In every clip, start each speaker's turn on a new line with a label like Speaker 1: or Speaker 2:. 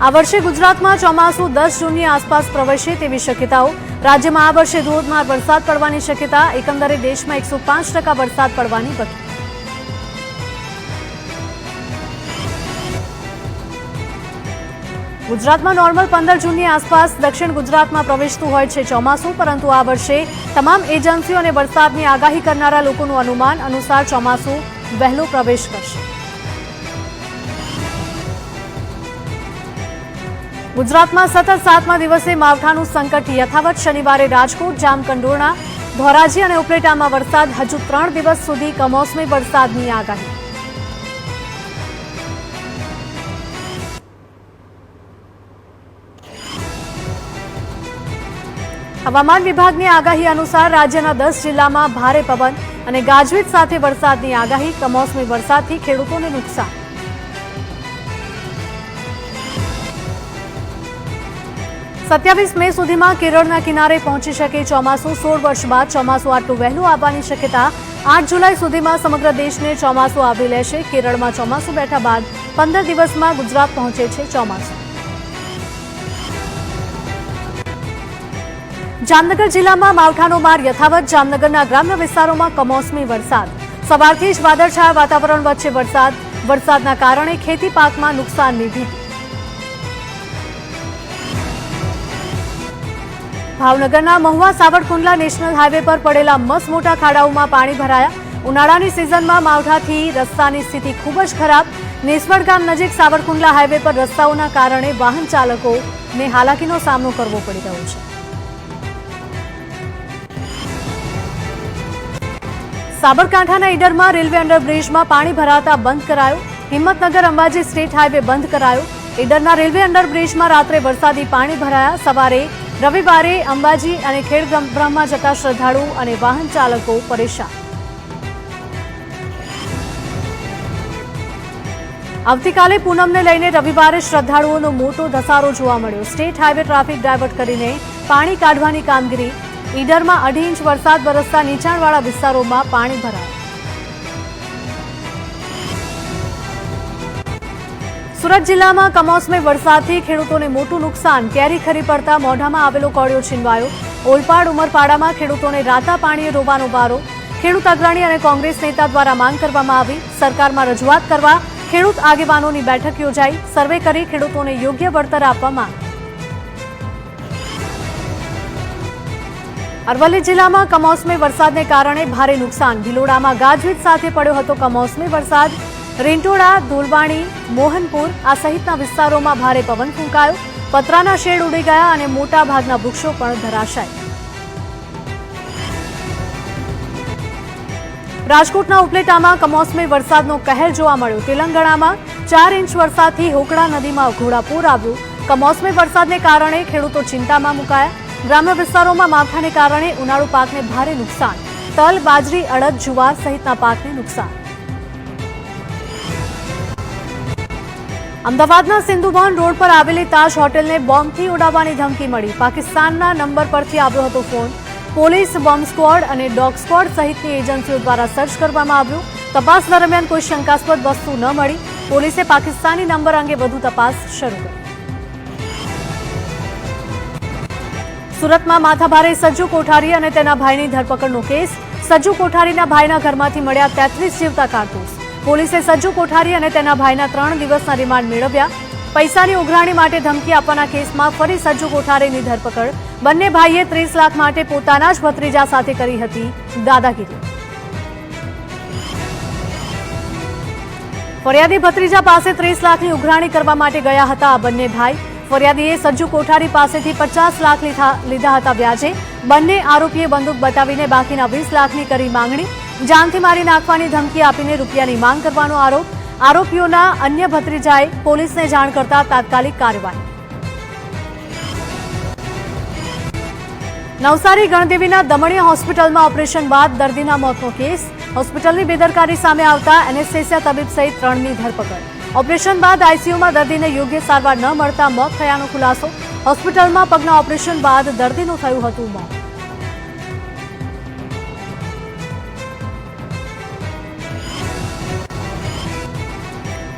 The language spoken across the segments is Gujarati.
Speaker 1: આ વર્ષે ગુજરાતમાં ચોમાસું દસ જૂનની આસપાસ પ્રવેશે તેવી શક્યતાઓ. રાજ્યમાં આ વર્ષે ધોધમાર વરસાદ પડવાની શક્યતા, એકંદરે દેશમાં એકસો પાંચ ટકા વરસાદ પડવાની વકી. ગુજરાતમાં નોર્મલ પંદર જૂનની આસપાસ દક્ષિણ ગુજરાતમાં પ્રવેશતું હોય છે ચોમાસું, પરંતુ આ વર્ષે તમામ એજન્સીઓ અને વરસાદની આગાહી કરનારા લોકોનું અનુમાન અનુસાર ચોમાસું વહેલો પ્રવેશ કરશે. ગુજરાતમાં સતત સાતમા દિવસે માવઠાનું સંકટ યથાવત. શનિવારે રાજકોટ, જામકંડોરણા, ધોરાજી અને ઉપલેટામાં વરસાદ. હજુ ત્રણ દિવસ સુધી કમોસમી વરસાદની આગાહી. હવામાન વિભાગની આગાહી અનુસાર રાજ્યના દસ જિલ્લામાં ભારે પવન અને ગાજવીજ સાથે વરસાદની આગાહી. કમોસમી વરસાદથી ખેડૂતોને નુકસાન. સત્યાવીસ મે સુધીમાં કેરળના કિનારે પહોંચી શકે ચોમાસું, સોળ વર્ષ બાદ ચોમાસું આટલું વહેલું આવવાની શક્યતા આઠ જુલાઈ સુધીમાં સમગ્ર દેશને ચોમાસું આવરી લેશે કેરળમાં ચોમાસું બેઠા બાદ પંદર દિવસમાં ગુજરાત પહોંચે છે ચોમાસું. જામનગર જિલ્લામાં માવઠાનો માર યથાવત. જામનગરના ગ્રામ્ય વિસ્તારોમાં કમોસમી વરસાદ. સવારથી જ વાદળછાયા વાતાવરણ વચ્ચે વરસાદ. વરસાદના કારણે ખેતી પાકમાં નુકસાનની ભીતિ. ભાવનગરના મહુવા સાવરકુંડલા નેશનલ હાઈવે પર પડેલા મસ મોટા ખાડાઓમાં પાણી ભરાયા. ઉનાળાની સિઝનમાં માવઠાથી રસ્તાની સ્થિતિ ખૂબ જ ખરાબ. નેસવડ ગામ નજીક સાવરકુંડલા હાઈવે પર રસ્તાઓના કારણે વાહન ચાલકોને હાલાકીનો સામનો કરવો પડી રહ્યો છે. સાબરકાંઠાના ઈડરમાં રેલવે અંડરબ્રિજમાં પાણી ભરાતા બંધ કરાયો. હિંમતનગર અંબાજી સ્ટેટ હાઈવે બંધ કરાયો. ઈડરના રેલવે અંડરબ્રિજમાં રાત્રે વરસાદી પાણી ભરાયા. સવારે રવિવારે અંબાજી અને ખેડ બ્રહ્મા જતા શ્રદ્ધાળુ અને વાહન ચાલકો પરેશાન. આવતીકાલે પૂનમને લઈને રવિવારે શ્રદ્ધાળુઓનો મોટો ધસારો જોવા મળ્યો. સ્ટેટ હાઈવે ટ્રાફિક ડાયવર્ટ કરીને પાણી કાઢવાની કામગીરી, ઈડરમાં અઢી ઇંચ વરસાદ વરસતા નીચાણવાળા વિસ્તારોમાં પાણી ભરાયા. સુરત જિલ્લામાં કમોસમી વરસાદથી ખેડૂતોને મોટું નુકસાન. કેરી ખરી પડતા મોઢામાં આવેલો કોળિયો છીનવાયો. ઓલપાડ, ઉમરપાડામાં ખેડૂતોને રાતા પાણીએ રોવાનો વારો. ખેડૂત અગ્રણી અને કોંગ્રેસ નેતા દ્વારા માંગ કરવામાં આવી. સરકારમાં રજૂઆત કરવા ખેડૂત આગેવાનોની બેઠક યોજાઈ. સર્વે કરી ખેડૂતોને યોગ્ય વળતર આપવા માંગ. અરવલ્લી જિલ્લામાં કમોસમી વરસાદને કારણે ભારે નુકસાન. ભિલોડામાં ગાજવીજ સાથે પડ્યો હતો કમોસમી વરસાદ. રીંટોડા ધોલવાણી, મોહનપુર આ સહિતના વિસ્તારોમાં ભારે પવન ફૂંકાયો. પતરાના શેડ ઉડી ગયા અને મોટા ભાગના વૃક્ષો પણ ધરાશાય. રાજકોટના ઉપલેટામાં કમોસમી વરસાદનો કહેર જોવા મળ્યો. તેલંગાણામાં ચાર ઇંચ વરસાદથી હોકડા નદીમાં ઘોડાપૂર આવ્યું. કમોસમી વરસાદને કારણે ખેડૂતો ચિંતામાં મુકાયા. ગ્રામ્ય વિસ્તારોમાં માવઠાને કારણે ઉનાળુ પાકને ભારે નુકસાન. તલ, બાજરી, અડદ, જુવાર સહિતના પાકને નુકસાન. અમદાવાદના સિંધુભવન રોડ પર આવેલી તાજ હોટેલને બોમ્બથી ઉડાવવાની ધમકી મળી. પાકિસ્તાનના નંબર પરથી આવ્યો હતો ફોન. પોલીસ, બોમ્બ સ્ક્વોડ અને ડોગ સ્ક્વોડ સહિતની એજન્સીઓ દ્વારા સર્ચ કરવામાં આવ્યું. તપાસ દરમિયાન કોઈ શંકાસ્પદ વસ્તુ ન મળી. પોલીસે પાકિસ્તાની નંબર અંગે વધુ તપાસ શરૂ કરી. સુરતમાં માથાભારે સજ્જુ કોઠારી અને તેના ભાઈની ધરપકડનો કેસ. સજ્જુ કોઠારીના ભાઈના ઘરમાંથી મળ્યા તેત્રીસ જીવતા કારતૂસ. પોલીસે સજ્જુ કોઠારી અને તેના ભાઈના ત્રણ દિવસના રિમાન્ડ મેળવ્યા. પૈસાની ઉઘરાણી માટે ધમકી આપવાના કેસમાં ફરી સજ્જુ કોઠારીની ધરપકડ. બંને ભાઈએ ત્રીસ લાખ માટે પોતાના જ ભત્રીજા સાથે કરી હતી દાદાગીરી. ફરિયાદી ભત્રીજા પાસે ત્રીસ લાખની ઉઘરાણી કરવા માટે ગયા હતા આ બંને ભાઈ. ફરિયાદીએ સજ્જુ કોઠારી પાસેથી પચાસ લાખ લીધા હતા વ્યાજે. બંને આરોપીએ બંદૂક બતાવીને બાકીના વીસ લાખની કરી માંગણી. જાનથી મારી નાખવાની ધમકી આપીને રૂપિયાની માંગ કરવાનો આરોપ. આરોપીઓના અન્ય ભત્રીજાએ પોલીસને જાણ કરતા તાત્કાલિક કાર્યવાહી. નવસારી ગણદેવીના દમણીય હોસ્પિટલમાં ઓપરેશન બાદ દર્દીના મોતનો કેસ. હોસ્પિટલની બેદરકારી સામે આવતા એનેસ્થેસિયા તબીબ સહિત ત્રણની ધરપકડ. ઓપરેશન બાદ આઈસીયુમાં દર્દીને યોગ્ય સારવાર ન મળતા મોત થયાનો ખુલાસો. હોસ્પિટલમાં પગના ઓપરેશન બાદ દર્દીનું થયું હતું મોત.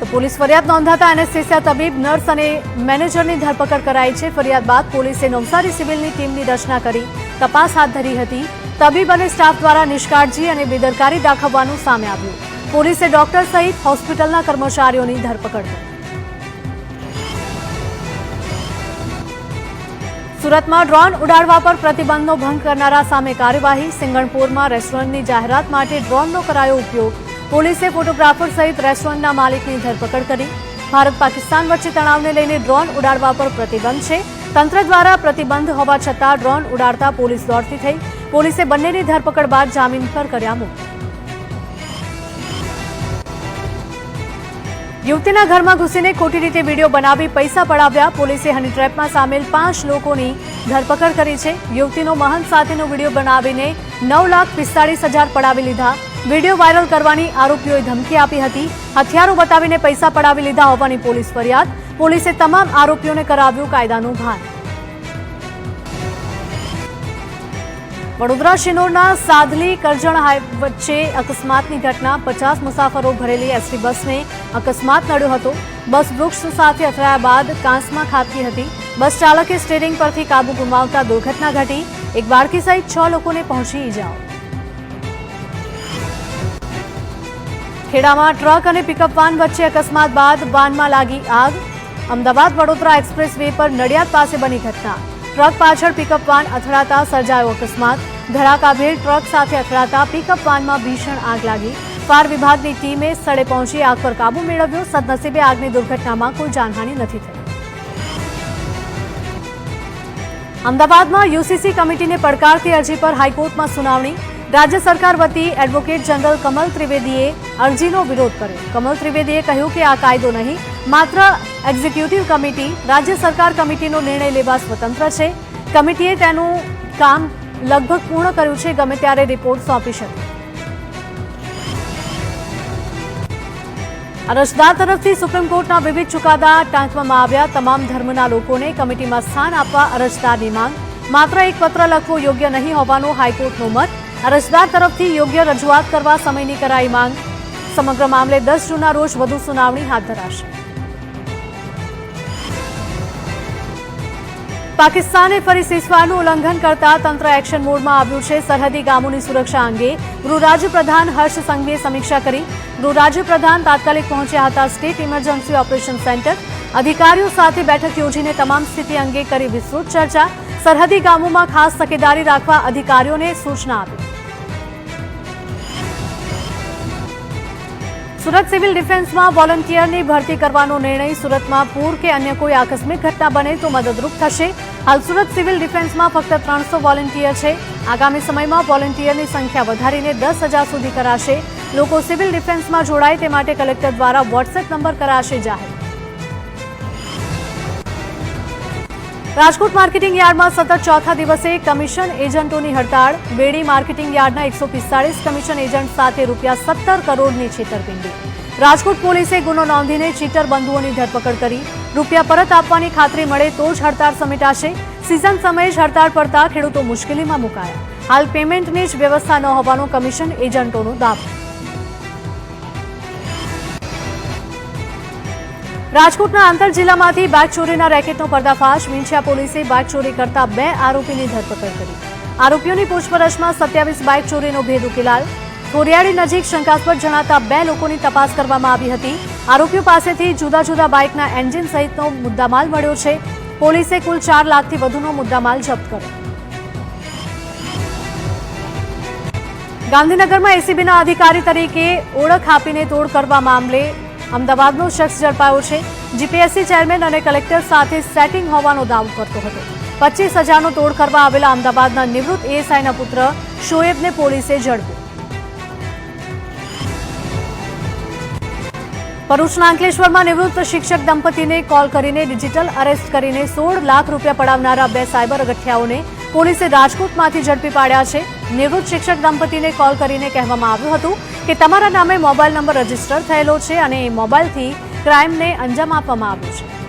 Speaker 1: તો પોલીસ ફરિયાદ નોંધાતા એનેસ્થેસિયા તબીબ, નર્સ અને મેનેજરની ધરપકડ કરાઈ છે. ફરિયાદ બાદ પોલીસે નવસારી સિવિલની ટીમની રચના કરી, તપાસ હાથ ધરી હતી. તબીબ અને સ્ટાફ દ્વારા નિષ્કાળજી અને બેદરકારી દાખવવાનું સામે આવ્યું. પોલીસે ડોક્ટર સહિત હોસ્પિટલના કર્મચારીઓની ધરપકડ કરી. સુરતમાં ડ્રોન ઉડાડવા પર પ્રતિબંધનો ભંગ કરનારા સામે કાર્યવાહી. સિંગણપુરમાં રેસ્ટોરન્ટની જાહેરાત માટે ડ્રોનનો કરાયો ઉપયોગ. પોલીસે ફોટોગ્રાફર સહિત રેસ્ટોરન્ટના માલિકની ધરપકડ કરી. ભારત પાકિસ્તાન વચ્ચે તણાવને લઈને ડ્રોન ઉડાડવા પર પ્રતિબંધ છે. તંત્ર દ્વારા પ્રતિબંધ હોવા છતાં ડ્રોન ઉડાડતા પોલીસ દોડતી થઈ. પોલીસે બંનેની ધરપકડ બાદ જામીન પર કર્યા મુક્ત. યુવતીના ઘરમાં ઘૂસીને ખોટી રીતે વીડિયો બનાવી પૈસા પડાવ્યા. પોલીસે હની ટ્રેપમાં સામેલ પાંચ લોકોની ધરપકડ કરી છે. યુવતીનો મહંત સાથેનો વીડિયો બનાવીને નવ લાખ પિસ્તાળીસ હજાર પડાવી લીધા. વીડિયો વાયરલ કરવાની આરોપીઓએ ધમકી આપી હતી. હથિયારો બતાવીને પૈસા પડાવી લીધા હોવાની પોલીસ ફરિયાદ. પોલીસે તમામ આરોપીઓને કરાવ્યું કાયદાનું ભાન. વડોદરા શિનોરના સાધલી કરજણ હાઈ વચ્ચે અકસ્માતની ઘટના. પચાસ મુસાફરો ભરેલી એસટી બસને અકસ્માત નડ્યો હતો. બસ વૃક્ષ સાથે અથડાયા બાદ કાંસમાં ખાબકી હતી. બસ ચાલકે સ્ટેરિંગ પરથી કાબુ ગુમાવતા દુર્ઘટના ઘટી. એક બાળકી સહિત છ લોકોને પહોંચી ઇજાઓ ખેડામાં ટ્રક અને પિકઅપ વાન વચ્ચે અકસ્માત બાદ વાનમાં લાગી આગ. અમદાવાદ વડોદરા એક્સપ્રેસ વે પર નડિયાદ પાસે બની ઘટના. ટ્રક પાછળ પિકઅપ વાન અથડાતા સર્જાયો અકસ્માત. ધડાકાભેર ટ્રક સાથે અથડાતા પિકઅપ વાનમાં ભીષણ આગ લાગી. ફાયર વિભાગની ટીમે સ્થળે પહોંચી આગ પર કાબુ મેળવ્યો. સદનસીબે આગની દુર્ઘટનામાં કોઈ જાનહાની નથી થઈ. અમદાવાદમાં યુસીસી કમિટીને પડકારતી અરજી પર હાઈકોર્ટમાં સુનાવણી. રાજ્ય સરકાર વતી એડવોકેટ જનરલ કમલ ત્રિવેદીએ અરજીનો વિરોધ કર્યો. કમલ ત્રિવેદીએ કહ્યું કે આ કાયદો નહીં, માત્ર એક્ઝિક્યુટિવ કમિટી, રાજ્ય સરકાર કમિટીનો નિર્ણય લેવા સ્વતંત્ર છે. કમિટીએ તેનું કામ લગભગ પૂર્ણ કર્યું છે, ગમે ત્યારે રિપોર્ટ સોંપી શકે. અરજદાર તરફથી સુપ્રીમ કોર્ટના વિવિધ ચુકાદા ટાંકવામાં આવ્યા. તમામ ધર્મના લોકોને કમિટીમાં સ્થાન આપવા અરજદારની માંગ. માત્ર એક પત્ર લખવો યોગ્ય નહીં હોવાનો હાઈકોર્ટનો મત. અરજદાર તરફથી યોગ્ય રજૂઆત કરવા સમયની કરાઈ માંગ. સમગ્ર મામલે દસ જૂનના રોજ વધુ સુનાવણી હાથ ધરાશે. પાકિસ્તાને ફરી સીસફાયરનું ઉલ્લંઘન કરતા તંત્ર એક્શન મોડમાં આવ્યું છે. સરહદી ગામોની સુરક્ષા અંગે ગૃહરાજ્યપ્રધાન હર્ષ સંઘવીએ સમીક્ષા કરી. ગૃહરાજ્યપ્રધાન તાત્કાલિક પહોંચ્યા હતા સ્ટેટ ઇમરજન્સી ઓપરેશન સેન્ટર. અધિકારીઓ સાથે બેઠક યોજીને તમામ સ્થિતિ અંગે કરી વિસ્તૃત ચર્ચા. સરહદી ગામોમાં ખાસ તકેદારી રાખવા અધિકારીઓને સૂચના આપી. સુરત સિવિલ ડિફેન્સમાં વોલન્ટિયરની ભરતી કરવાનો નિર્ણય સુરતમાં પૂર કે અન્ય કોઈ આકસ્મિક ઘટના બને તો મદદરૂપ થશે. હાલ સુરત સિવિલ ડિફેન્સમાં ફક્ત ત્રણસો વોલન્ટિયર છે. આગામી સમયમાં વોલન્ટિયરની સંખ્યા વધારીને દસ હજાર સુધી કરાશે. લોકો સિવિલ ડિફેન્સમાં જોડાય તે માટે કલેક્ટર દ્વારા વોટ્સએપ નંબર કરાશે જાહેર. રાજકોટ માર્કેટિંગ યાર્ડમાં સતત ચોથા દિવસે કમિશન એજન્ટોની હડતાળ. બેડી માર્કેટિંગ યાર્ડના એકસો પિસ્તાળીસ કમિશન એજન્ટ સાથે રૂપિયા સત્તર કરોડની છેતરપિંડી. રાજકોટ પોલીસે ગુનો નોંધીને ચીટર બંધુઓની ધરપકડ કરી. રૂપિયા પરત આપવાની ખાતરી મળે તો જ હડતાળ સમેટાશે. સિઝન સમયે જ હડતાળ પડતા ખેડૂતો મુશ્કેલીમાં મુકાયા. હાલ પેમેન્ટની જ વ્યવસ્થા ન હોવાનો કમિશન એજન્ટોનો દાવો. રાજકોટના આંતર જિલ્લામાંથી બાઇક ચોરીના રેકેટનો પર્દાફાશ. વિંછિયા પોલીસે બાઇક ચોરી કરતા બે આરોપીની ધરપકડ કરી. આરોપીઓની પૂછપરછમાં સત્યાવીસ બાઇક ચોરીનો ભેદ ઉકેલાયો. કોરિયાળી નજીક શંકાસ્પદ જણાતા બે લોકોની તપાસ કરવામાં આવી હતી. આરોપીઓ પાસેથી જુદા જુદા બાઇકના એન્જિન સહિતનો મુદ્દામાલ મળ્યો છે. પોલીસે કુલ ચાર લાખથી વધુનો મુદ્દામાલ જપ્ત કર્યો. ગાંધીનગરમાં એસીબીના અધિકારી તરીકે ઓળખ આપીને તોડ કરવા મામલે અમદાવાદનો શખ્સ ઝડપાયો છે. જીપીએસસી ચેરમેન અને કલેક્ટર સાથે સેટિંગ હોવાનો દાવો કરતો હતો. પચીસ હજારનો તોડ કરવા આવેલા અમદાવાદના નિવૃત્ત એએસઆઈના પુત્ર શોએબને પોલીસે ઝડપ્યો. ભરૂચના અંકલેશ્વરમાં નિવૃત્ત શિક્ષક દંપતીને કોલ કરીને ડિજિટલ અરેસ્ટ કરીને સોળ લાખ રૂપિયા પડાવનારા બે સાયબર અગઠિયાઓને પોલીસે રાજકોટમાંથી ઝડપી પાડ્યા છે. નિવૃત્ત શિક્ષક દંપતીને કોલ કરીને કહેવામાં આવ્યું હતું કે તમારા નામે મોબાઈલ નંબર રજિસ્ટર થયેલો છે અને એ મોબાઈલથી ક્રાઇમને અંજામ આપવામાં આવ્યો છે.